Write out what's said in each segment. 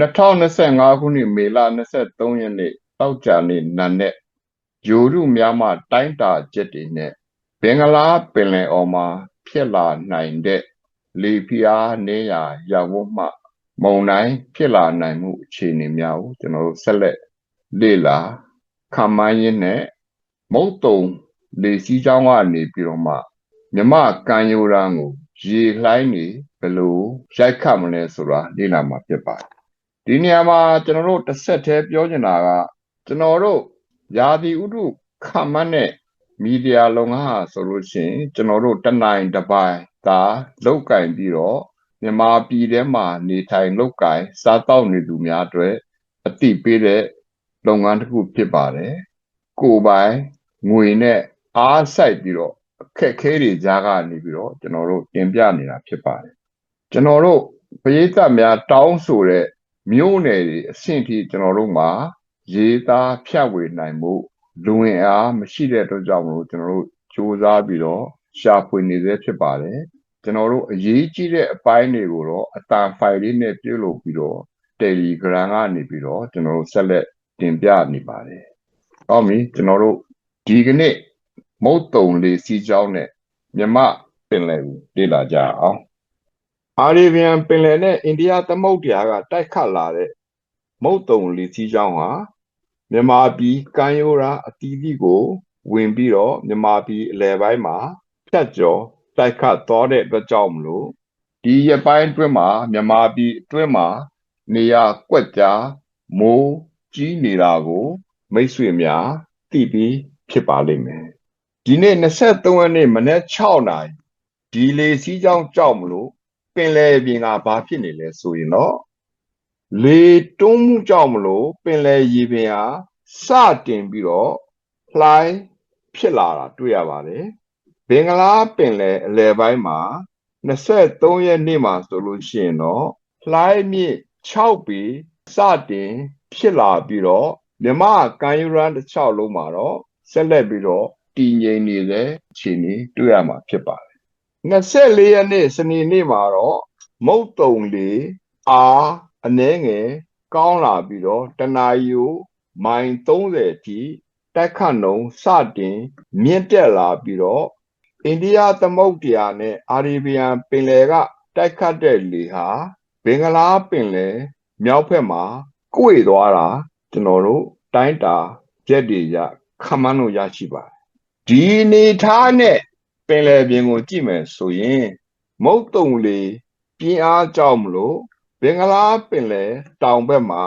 2025ခုနှစ်မေလ23ရက်နေ့တောက်ကြနေ့နံနဲ့ယူရုများမှတိုင်းတာချက်တွေနဲ့ဘင်္ဂလားပင်လယ်အော်မှာဖြစ်လာနိုင်တဲ့လေပြားနေရရောက်ဖို့မှမုံတိုင်းဖြစ်လာနိုင်မှုအခြေအနေများကိုကျွန်တော်တို့ဆက်လက်လေ့လာခံမှန်းရင်းနဲ့မုတ်တုံလေစီးကြောင်းကနေပြီးတော့မှမြမကန်ယူရန်ကိုရေလှိုင်းနေဘယ်လိုရိုက်ခတ်မလဲဆိုတာလေ့လာမှာဖြစ်ပါတယ် ဒီနေရာမှာကျွန်တော်တို့တစ်ဆက်တည်းပြောချင်တာကကျွန်တော်တို့ယာဒီဥတုခမန်းတဲ့မီဒီယာလုံငါဟာဆိုလို့ရှိရင်ကျွန်တော်တို့တနိုင်တစ်ပိုင်းသာလောက်ကင်ပြီးတော့မြန်မာပြည်ထဲမှာနေထိုင်လောက်ကင်စားတောက်နေသူများအတွက်အတိပေးတဲ့လုပ်ငန်းတစ်ခုဖြစ်ပါတယ်ကိုယ်ပိုင်ငွေနဲ့အားဆိုင်ပြီးတော့အခက်ခဲတွေကြားကနေပြီးတော့ကျွန်တော်တို့တင်ပြနေတာဖြစ်ပါတယ်ကျွန်တော်တို့ပရိသတ်များတောင်းဆိုတဲ့ မြို့နယ်တွေအဆင့်ထိကျွန်တော်တို့မှာရေးသားဖြန့်ဝေနိုင်မှုလူဝင်အားမရှိတဲ့အတွက်ကြောင့်မလို့ကျွန်တော်တို့စူးစမ်းပြီးတော့ရှာဖွေနေသေးဖြစ်ပါတယ်ကျွန်တော်တို့အရေးကြီးတဲ့အပိုင်းတွေကိုတော့အတန်ဖိုင်လေးနဲ့ပြုလုပ်ပြီးတော့ Telegram ကနေပြီးတော့ကျွန်တော်တို့ဆက်လက်တင်ပြနေပါတယ်။ဟုတ်ပြီကျွန်တော်တို့ဒီကနေ့မုတ်တုံလေးစီးကြောင်းနဲ့မြမပင်လယ်ကိုလေ့လာကြအောင်။ အာရေဗျန်ပင်လယ်နဲ့အိန္ဒိယသမုဒ္ဒရာကတိုက်ခတ်လာတဲ့မုတ်တုံလေးစီးကြောင်းဟာမြန်မာပြည်ကမ်းရိုးရာအသီးသီးကို ဝင်ပြီးတော့မြန်မာပြည်အလယ်ပိုင်းမှာဖြတ်ကျော်တိုက်ခတ်သွားတဲ့အတွက်ကြောင့်မလို့ဒီရပိုင်းအတွင်းမှာမြန်မာပြည်အတွင်းမှာနေရာကွက်ကြားမိုးကြီးနေတာကို မိတ်ဆွေများသိပြီးဖြစ်ပါလိမ့်မယ်ဒီနေ့23ရက်နေ့မနက်6နာရီဒီလေစီးကြောင်းကြောက်မလို့ ပင်လယ်ပြင်ကဘာဖြစ်နေလဲဆိုရင်တော့လေတွန်းမှုကြောင့်မလို့ပင်လယ်ရေပြင်ဟာစတင်ပြီးတော့လှိုင်းဖြစ်လာတာတွေ့ရပါတယ်ဘင်္ဂလားပင်လယ်အလယ်ပိုင်းမှာ23ရက်နေ့မှာဆိုလို့ရှိရင်တော့လှိုင်းမြင့်6ပေစတင်ဖြစ်လာပြီးတော့မြမကန်ယူရန်တစ်ချောက်လုံးမှာတော့ဆက်လက်ပြီးတော့တည်ငြိမ်နေတဲ့အခြေအနေတွေ့ရမှာဖြစ်ပါတယ် 24ရက်နေ့စနေနေ့မှာတော့မုတ်တုံလေးအားအနှဲငယ်ကောင်းလာပြီးတော့တနာရီကိုမိုင်30အထိတက်ခတ်နှုံစတင်မြင့်တက်လာပြီးတော့အိန္ဒိယသမုဒ္ဒရာနဲ့အာရေဗျန်ပင်လယ်ကတိုက်ခတ်တဲ့လေဟာဘင်္ဂလားပင်လယ်မြောက်ဘက်မှာကိုယ်သွားတာကျွန်တော်တို့တိုင်းတာရက်တွေရခမန်းလို့ရရှိပါတယ်ဒီနေထားနဲ့ ပင်လယ်ပြင်ကိုကြည့်မယ်ဆိုရင်မုတ်တုံလေပြင်းအားကြောင့်မလို့ဘင်္ဂလားပင်လယ်တောင်ဘက်မှာ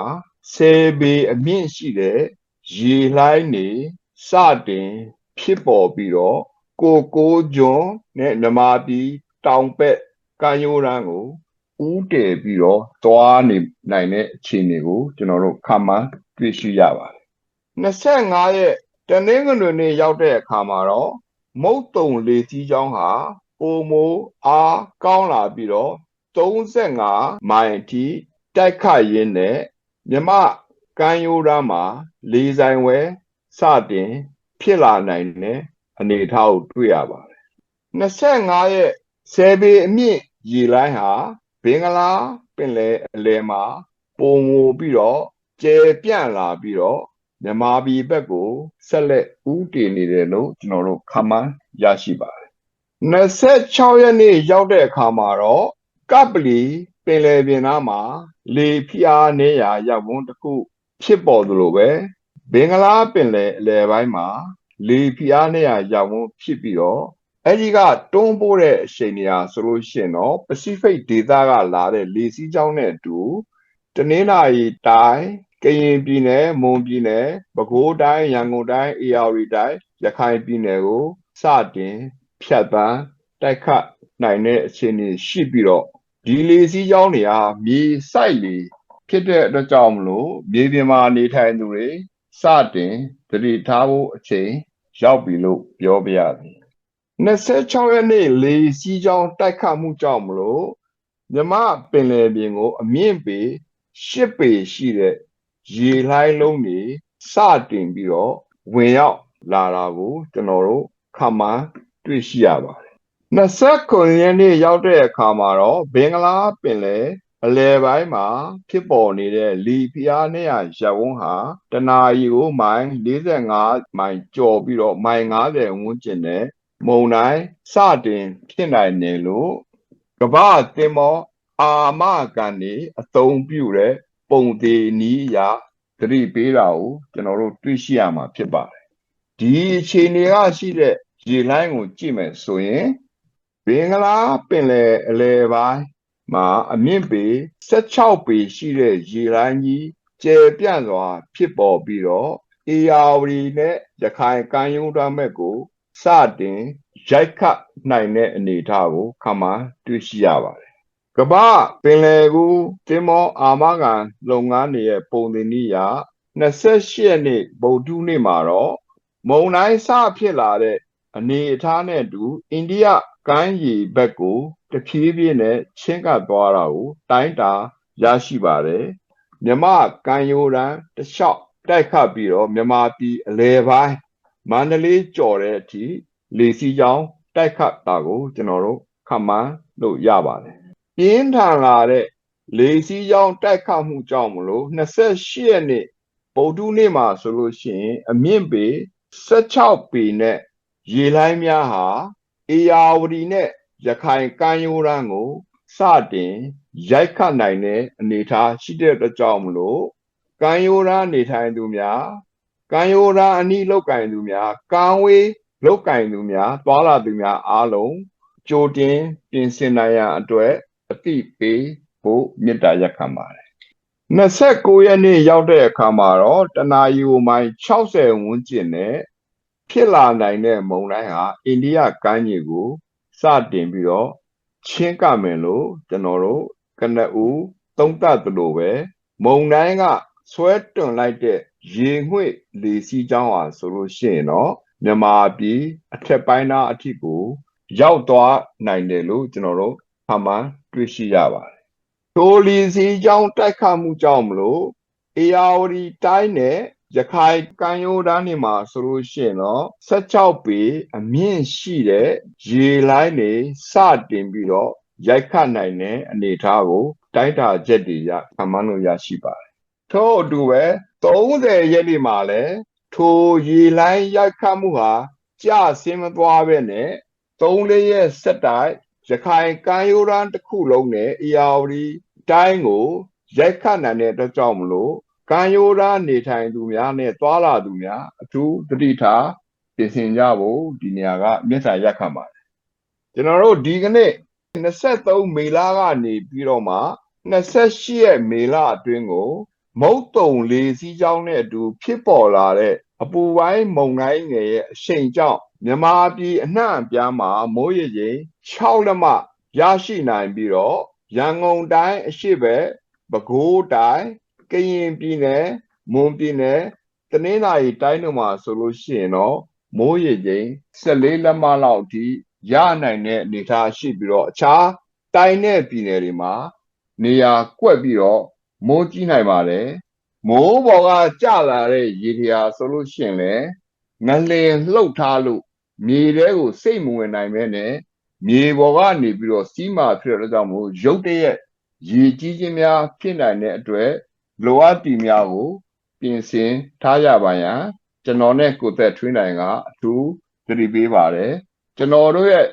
ဆယ်ပေအမြင့်ရှိတဲ့ရေလှိုင်းနေစတင်ဖြစ်ပေါ်ပြီးတော့ကိုကိုကျွန်းနဲ့မြမာပြည်တောင်ဘက်ကမ်းရိုးတန်းကိုဥတည်ပြီးတော့သွားနေနိုင်တဲ့အခြေအနေကိုကျွန်တော်တို့ခန့်မှန်းတွေ့ရှိရပါတယ်25ရက်တနင်္ဂနွေနေ့ရောက်တဲ့အခါမှာတော့ မုတ်တုံလေကြီးချောင်းဟာပုံမိုးအားကောင်းလာပြီးတော့35မိုင်အထိတိုက်ခတ်ရင်းနဲ့မြမကမ်းရိုးတန်းမှာလေဆိုင်ဝဲစတင်ဖြစ်လာနိုင်တဲ့အနေအထားကိုတွေ့ရပါတယ်25ရက်ဆယ်ပေအမြင့်ရေလိုင်းဟာဘင်္ဂလားပင်လယ်အလယ်မှာပုံငိုပြီးတော့ကျယ်ပြန့်လာပြီးတော့ မြန်မာပြည်ဘက်ကိုဆက်လက်ဦးတည်နေတယ်လို့ကျွန်တော်တို့ခန့်မှန်းရရှိပါတယ်26ရက်နေ့ရောက်တဲ့အခါမှာတော့ကပလီပင်လယ်ပြင်သားမှာလေဖျားနေရရောက်ဝန်းတစ်ခုဖြစ်ပေါ်သလိုပဲဘင်္ဂလားပင်လယ်အလယ်ပိုင်းမှာလေဖျားနေရရောက်ဝန်းဖြစ်ပြီးတော့အဲ့ဒီကတွန်းပိုးတဲ့အချိန်နေရာဆိုလို့ရှိရင်တော့ Pacific ဒေသကလာတဲ့လေစီးကြောင်းနဲ့အတူတနင်္လာရီတိုင်း ကရင်ပြည်နယ်မွန်ပြည်နယ်ပဲခူးတိုင်းရန်ကုန်တိုင်းအေရဝတီတိုင်းရခိုင်ပြည်နယ်ကိုစတင်ဖြတ်သန်းတိုက်ခတ်နိုင်တဲ့အခြေအနေရှိပြီးတော့ဒီလေစီးကြောင်းတွေဟာမြေစိုက်လေဖြစ်တဲ့အတွက်ကြောင့်မလို့မြေပြင်မှာနေထိုင်သူတွေစတင်သတိထားဖို့အချိန်ရောက်ပြီလို့ပြောပြရသည်26ရက်နေ့လေစီးကြောင်းတိုက်ခတ်မှုကြောင့်မလို့မြမပင်လယ်ပြင်ကို အမြင့်ပေ10ပေရှိတဲ့ ရေလှိုင်းလုံးတွေစတင်ပြီးတော့ဝင်ရောက်လာတာကိုကျွန်တော်တို့ခမှန်တွေ့ရှိရပါတယ်29ရက်နေ့ရောက်တဲ့အခါမှာတော့ဘင်္ဂလားပင်လယ်အလယ်ပိုင်းမှာဖြစ်ပေါ်နေတဲ့လီဖျားနဲ့ရရပ်ဝန်းဟာတနာရီကိုမိုင်45မိုင်ကျော်ပြီးတော့မိုင်90ဝန်းကျင်နဲ့မုံတိုင်းစတင်ဖြစ်နိုင်တယ်လို့ကမ္ဘာတင်မောအာမကန်နေအသုံးပြုတဲ့ ပုံသေးနီးရာသတိပေးတာကိုကျွန်တော်တို့တွေ့ရှိရမှာဖြစ်ပါတယ်ဒီအခြေအနေကရှိတဲ့ရေလိုင်းကိုကြည့်မယ်ဆိုရင်ဘင်္ဂလားပင်လယ်အလယ်ပိုင်းမှာအမြင့်ပေ16ပေရှိတဲ့ရေလိုင်းကြီးကျယ်ပြန့်စွာ ဖြစ်ပေါ်ပြီးတော့အေယာဝတီနဲ့ရခိုင်ကမ်းရိုးတန်းဘက်ကိုစတင်ရိုက်ခတ်နိုင်တဲ့အနေအထားကိုခန့်မှန်းတွေ့ရှိရပါတယ်။ ကမ္ဘာပင်လယ်ကူတင်မောအာမခံလုပ်ငန်းတွေရဲ့ပုံသဏ္ဍာန်ရာ28ရက်နေ့ဗုဒ္ဓနေ့မှာတော့မုံတိုင်းစဖြစ်လာတဲ့အနေအထားနဲ့အတူအိန္ဒိယကမ်းရီဘက်ကိုတဖြည်းဖြည်းနဲ့ချင်းကပ်သွားတာကိုတိုင်းတာရရှိပါတယ်မြမကံရိုးတန်းတလျှောက်တိုက်ခတ်ပြီးတော့မြမပြည်အလဲပိုင်းမန္တလေးကျော်တဲ့အထိလေစီချောင်းတိုက်ခတ်တာကိုကျွန်တော်တို့ခန့်မှန်းလို့ရပါတယ် ပြင်းထန်လာတဲ့လေစီချောင်းတိုက်ခတ်မှုကြောင့်မလို့28ရက်နေ့ဗုဒ္ဓနေ့မှာဆိုလို့ရှိရင် အမြင့်ပေ16ပေနဲ့ရေလိုင်းများဟာအေယာဝတီနဲ့ရခိုင်ကမ်းရိုးတန်းကိုစတင်ရိုက်ခတ်နိုင်တဲ့အနေအထားရှိတဲ့အတွက်ကြောင့်မလို့ကမ်းရိုးတန်းနေထိုင်သူများကမ်းရိုးတန်းအနီးလောက်ကင်သူများကမ်းဝေးလောက်ကင်သူများတွာလာသူများအားလုံးကြိုတင်ပြင်ဆင်နိုင်ရန်အတွက် အသိပေးဖို့မေတ္တာရက်ခံပါတယ်29ရက်နေ့ရောက်တဲ့အခါမှာတော့တနာယူမိုင်60ဝန်းကျင်နဲ့ဖြစ်လာနိုင်တဲ့မုန်တိုင်းဟာအိန္ဒိယကမ်းခြေကိုစတင်ပြီးတော့ချင်းကမယ်လို့ကျွန်တော်တို့ကနဦးသုံးသပ်သလိုပဲမုန်တိုင်းကဆွဲတွန်လိုက်တဲ့ရေငွေ့လေစီးကြောင်းဟာဆိုလို့ရှိရင်တော့မြန်မာပြည်အထက်ပိုင်းသားအထိကို ရောက်သွားနိုင်တယ်လို့ကျွန်တော်တို့ဖမှန် တွေ့ရှိရပါတယ်။ထိုလီစီကြောင်းတိုက်ခတ်မှုကြောင့်မလို့အေယာဝတီတိုင်းနဲ့ရခိုင်ကမ်းရိုးတန်းတွေမှာဆိုလို့ရှိရင်တော့16ပေအမြင့်ရှိတဲ့ရေလိုင်းတွေစတင်ပြီးတော့ရိုက်ခတ်နိုင်တဲ့အနေအထားကိုတိုင်းတာချက်တွေရခံမှန်းလို့ရရှိပါတယ်။ထို့အတူပဲ30ရက်နေ့မှာလည်းထိုရေလိုင်းရိုက်ခတ်မှုဟာကြဆင်းမသွားပဲနဲ့3-4ရက်ဆက်တိုက် ရခိုင်ကမ်းရိုးတန်းတစ်ခုလုံးနဲ့အေယာဝတီတိုင်းကိုရိုက်ခတ်နိုင်တဲ့အတွက်ကြောင့်မလို့ကံရိုးသားနေထိုင်သူများနဲ့တွာလာသူများအထူးသတိထားပြင်ဆင်ကြဖို့ဒီနေရာကမျက်စာရက်ခံပါတယ်ကျွန်တော်တို့ဒီကနေ့23မေလကနေပြီးတော့မှ28ရက်မေလအတွင်းကို မုတ်တုံလေးစီးကြောင်းနဲ့အတူဖြစ်ပေါ်လာတဲ့ အပူပိုင်းမုန်တိုင်းငယ်ရဲ့အရှိန်ကြောင့်မြန်မာပြည်အနှံ့အပြားမှာမိုးရေချိန်6လက်မရရှိနိုင်ပြီးတော့ရန်ကုန်တိုင်းအရှိပဲပဲခူးတိုင်းကရင်ပြည်နယ်မွန်ပြည်နယ်တနင်္သာရီတိုင်းတို့မှာဆိုလို့ရှိရင်တော့မိုးရေချိန်14လက်မလောက်အထိရနိုင်တဲ့အနေအထားရှိပြီးတော့အခြားတိုင်းနဲ့ပြည်နယ်တွေမှာနေရာကွက်ပြီးတော့မိုးကြီးနိုင်ပါတယ် မိုးပေါ်ကကျလာတဲ့ရေထရာဆိုလို့ရှိရင်လည်းငလင်လှုပ်ထားလို့မြေထဲကိုစိတ်မဝင်နိုင်ပဲနဲ့မြေပေါ်ကနေပြီးတော့စီးမာဖြစ်တဲ့ကြောင့်မို့ရုတ်တရက်ရေကြီးခြင်းများဖြစ်နိုင်တဲ့အတွက်လိုအပ်တီများကို ပြင်ဆင်ထားရပါရန်ကျွန်တော်နဲ့ကိုသက်ထွေးနိုင်ကအထူးသတိပေးပါတယ်ကျွန်တော်တို့ရဲ့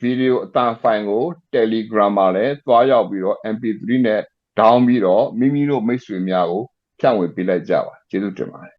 ဗီဒီယိုအတန်ဖိုင်ကို Telegram မှာလည်းသွားရောက်ပြီးတော့ MP3 နဲ့ down ပြီးတော့မိမိတို့မိတ်ဆွေများကို ဖြန့်ဝေပေးလိုက်ကြပါကျေးဇူးတင်ပါတယ်